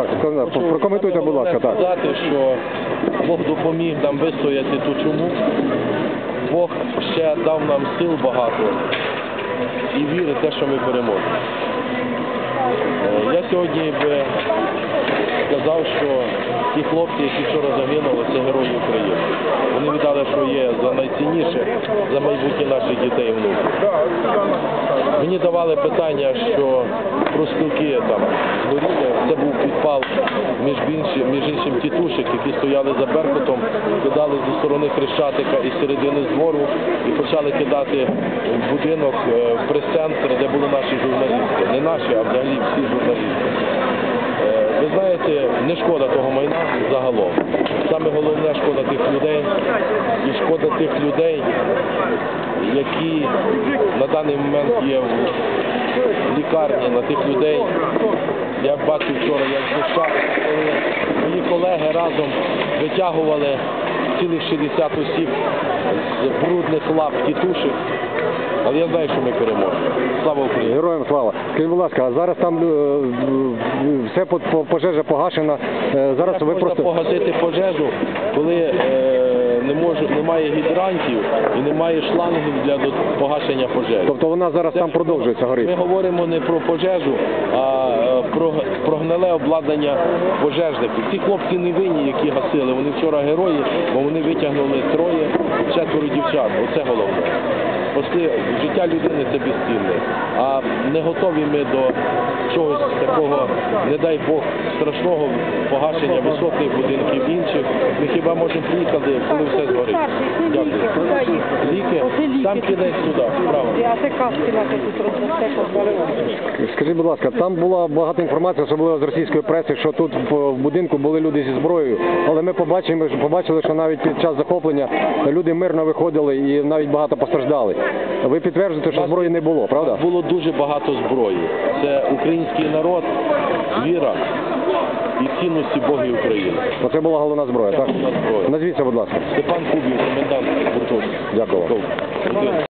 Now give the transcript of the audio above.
Так, Хочу прокоментуйте, будь ласка, так. сказати, що Бог допоміг нам вистояти ту чому. Бог ще дав нам сил багато і віри в те, що ми переможемо. Е, Я сьогодні би сказав, що ті хлопці, які вчора загинули, це герої України. Вони віддали, що є за найцінніше, за майбутнє наших дітей і внуків. Мені давали питання, що про спілки там згоріли. Це був підпал між іншим, між іншим тітушек, які стояли за Беркутом, кидали зі сторони Хрещатика і середини двору і почали кидати в будинок е, в прес-центр, де були наші журналісти. Не наші, а взагалі всі журналісти. Не шкода того майна загалом. Саме головне шкода тих людей і шкода тих людей, які на даний момент є в лікарні, на тих людей. Я бачив вчора, як коли мої колеги разом витягували цілих 60 осіб з брудних лап тітушек. Але я знаю, що ми переможемо. Слава Україні! Героям слава. Скажіть, будь ласка, а зараз там е, все по- по- пожежа погашена. Е, Зараз Як ви можна просто погасити пожежу, коли е, не може, немає гідрантів і немає шлангів для до- погашення пожежі. тобто вона зараз там продовжується Ми говоримо не про пожежу, а е, про, про гниле обладнання пожежників. Ці хлопці не винні, які гасили. Вони вчора герої, бо вони витягнули троє, четверо дівчат. Оце головне. Спасли життя людини це безцінне. А не готові ми до чогось такого, не дай Бог, страшного погашення високих будинків хіба можемо приїхати, коли все згорить. Дякую. Ліки, сам кінець сюди, справа. А це каски наші тут розросте. Скажіть, будь ласка, там була багато інформації, особливо з російської преси, що тут в в будинку були люди зі зброєю, але ми побачимо, побачили, що навіть під час захоплення люди мирно виходили і навіть багато постраждали. Ви підтверджуєте, що зброї не було, правда? Було дуже багато зброї. Це український народ, віра і цінності Бога і України. Оце була головна зброя, так? Назвіться, будь ласка. Степан Кубів, комендант гуртожитку. Дякую. Дякую.